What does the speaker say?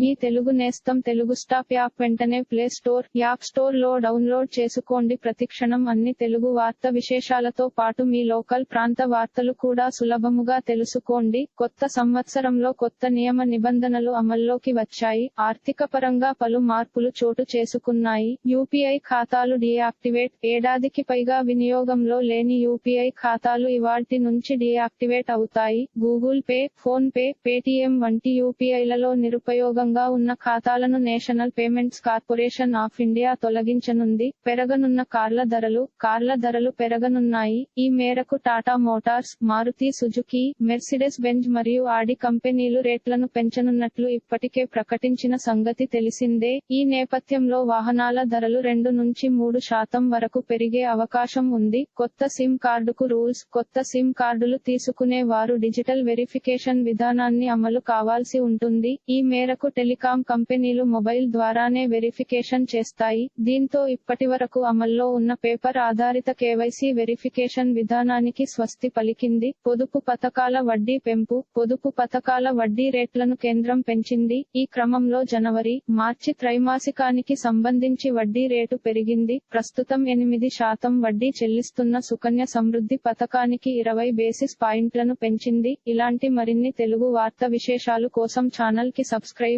మీ తెలుగు నేస్తం Telugu stop app వెంటనే play store app స్టోర్లో డౌన్లోడ్ చేసుకోండి. ప్రతిక్షణం అన్ని తెలుగు వార్త విశేషాలతో పాటు మీ లోకల్ ప్రాంత వార్తలు కూడా సులభముగా తెలుసుకోండి. కొత్త సంవత్సరంలో కొత్త నియమ నిబంధనలు అమల్లోకి వచ్చాయి. ఆర్థిక పరంగా పలు మార్పులు చోటు చేసుకున్నాయి. యూపీఐ ఖాతాలు డీయాక్టివేట్. ఏడాదికి పైగా వినియోగంలో లేని యూపీఐ ఖాతాలు ఇవాటి నుంచి డీయాక్టివేట్ అవుతాయి. Google Pay PhonePe Paytm వంటి యూపీఐలలో నిరుపయోగంగా ఉన్న ఖాతాలను National Payments Corporation of India తొలగించనుంది. పెరగనున్న కార్ల ధరలు కార్ల ధరలు పెరగనున్నాయి. ఈ మేరకు Tata Motors Maruti Suzuki Mercedes Benz మరియు ఆడి కంపెనీలు రేట్లను పెంచనున్నట్లు ఇప్పటికే ప్రకటించిన సంగతి తెలిసిందే. ఈ నేపథ్యంలో వాహనాల ధరలు రెండు నుంచి మూడు శాతం వరకు పెరిగే అవకాశం ఉంది. కొత్త సిమ్ కార్డుకు రూల్స్ కొత్త సిమ్ కార్డులు తీసుకునే వారు డిజిటల్ వెరిఫికేషన్ విధానాన్ని అమలు కావాల్సి ఉంటుంది. ఈ మేరకు టెలికాం కంపెనీలు మొబైల్ ద్వారానే వెరిఫికేషన్ చేస్తాయి. దీంతో ఇప్పటివరకు అమల్లో ఉన్న పేపర్ ఆధారిత కేవైసీ వెరిఫికేషన్ విధానానికి స్వస్తి పలికింది. పొదుపు పథకాల వడ్డీ పెంపు పొదుపు పథకాల వడ్డీ రేట్లను కేంద్రం పెంచింది. ఈ క్రమంలో జనవరి మార్చి త్రైమాసికానికి సంబంధించి వడ్డీ రేటు పెరిగింది. ప్రస్తుతం ఎనిమిది శాతం వడ్డీ చెల్లిస్తున్న సుకన్య సమృద్ధి పథకానికి ఇరవై బేసిస్ పాయింట్లను పెంచింది. ఇలాంటి మరిన్ని తెలుగు వార్త విశేషాలు కోసం ఛానల్కి సబ్స్క్రైబ్